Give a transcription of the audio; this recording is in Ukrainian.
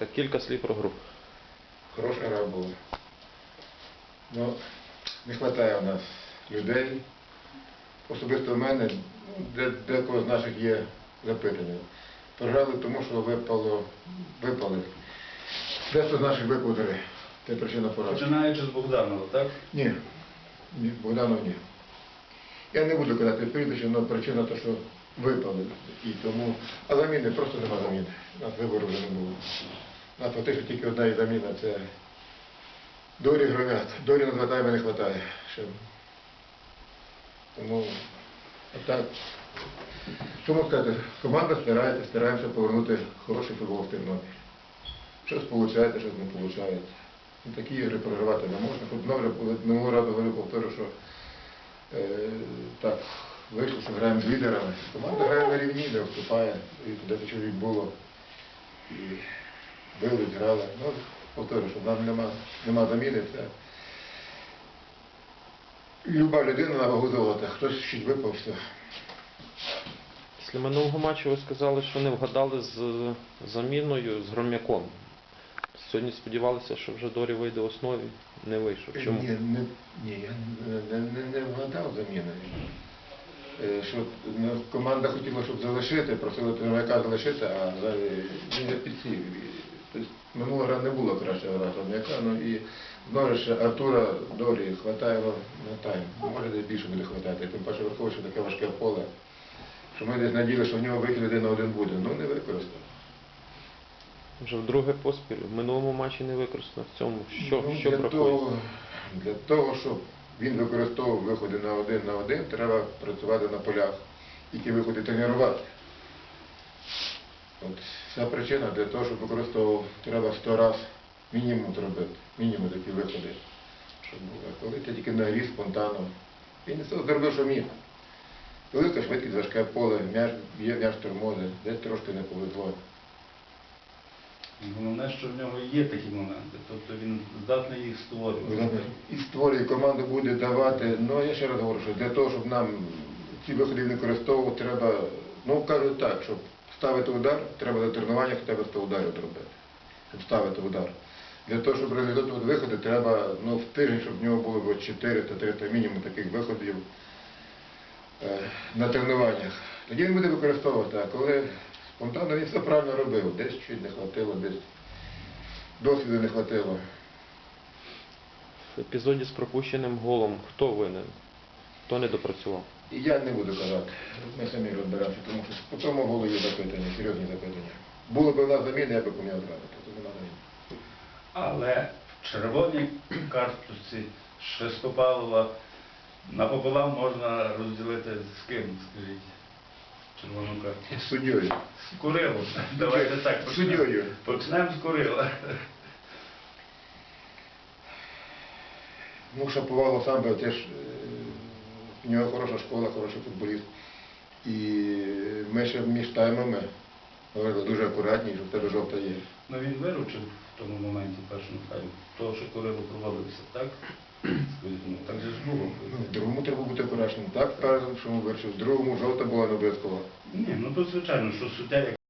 Так, Кілька слів про гру. Хороша гра була. Ну, не вистачає у нас людей. Особисто в мене, декого з наших є запитання. Програли тому, що випало, випали. Дехто з наших випав дори. Це причина поразки. Починаючи з Богданова, так? Ні, ні, Богданов ні. Я не буду казати прізвище, але причина то, що випали. І тому... А заміни просто нема заміни. У нас вибору вже не було. Нас фактично тільки одна і заміна це Дорі громят. Дорі на два тайми не вистачає. Тому отак. Що можу сказати? Команда старається, стараємося повернути хороший футбол в Тернопіль. Щось виходить, щось не виходить. Ну, Такі ігри програвати не можна. Минулого разу говорю, повторю, що е, так, вийшло, що граємо з лідерами. Команда грає на рівні, де вступає, і де чоловік було. І били, грали. Ну, повторю, що нам нема, нема заміни. Це люба людина на вагу золота. Хтось чуть випав, все. Після минулого матчу ви сказали, що не вгадали з заміною з гром'яком. Сьогодні сподівалися, що вже Дорі вийде в основі. Не вийшов. Чому? Ні, не, ні, я не, не, не вгадав заміни. Е, Що ну, команда хотіла, щоб залишити, просили тренувалька залишити, а зараз він не підсів. Тобто минула гра не була краща гра ну і знову ж Артура Дорі хватає вам на тайм. Може десь більше буде хватати. Тим паче враховуючи таке важке поле, що ми десь наділи, що в нього вихід один на один буде. Ну не використав. Вже вдруге поспіль. В минулому матчі не використано. В цьому що, Ну, що для, бракує? того, для того, щоб він використовував виходи на один на один, треба працювати на полях, і ті виходи тренувати. От вся причина для того, щоб використовував, треба 100 раз мінімум зробити, мінімум такі виходи. Щоб було. Коли ти тільки на грі спонтанно, він не все зробив, що міг. Велика швидкість, важке поле, є, м'яч тормозить, десь трошки не повезло. Головне, що в нього є такі моменти, тобто він здатний їх створювати. І створює команду буде давати. Ну я ще раз говорю, що для того, щоб нам ці виходи не використовувати, треба, ну кажуть так, щоб ставити удар, треба на тренуваннях треба 100 ударів зробити, щоб ставити удар. Для того, щоб реалізовувати виходи, треба ну, в тиждень, щоб в нього було 400-300 мінімум таких виходів е, на тренуваннях. Тоді він буде використовувати, а коли спонтанно він все правильно робив, десь чуть не хватило, десь досвіду не хватило. В епізоді з пропущеним голом хто винен? Хто не допрацював? І я не буду казати, ми самі розберемося, тому що по цьому голу є запитання, серйозні запитання. Було б у нас заміни, я би поміняв зразу, тут нема заміни. Але в червоній карточці Шестопалова напополам можна розділити з ким, скажіть, червону картку. З суддєю. З Курилом. Давайте так, З суддєю. почнемо з Курила. Ну, Шаповало сам би теж, е, в нього хороша школа, хороший футболіст. І ми ще між таймами говорили дуже акуратні, що в тебе жовта є. Ну він виручив в тому моменті першому таймі. То, що Курило провалився, так? Ну, так же ж було. Ну, в другому треба бути акуратним. Так, першому вирішив, в другому жовта була не обов'язкова. Ні, ну тут звичайно, що суддя, як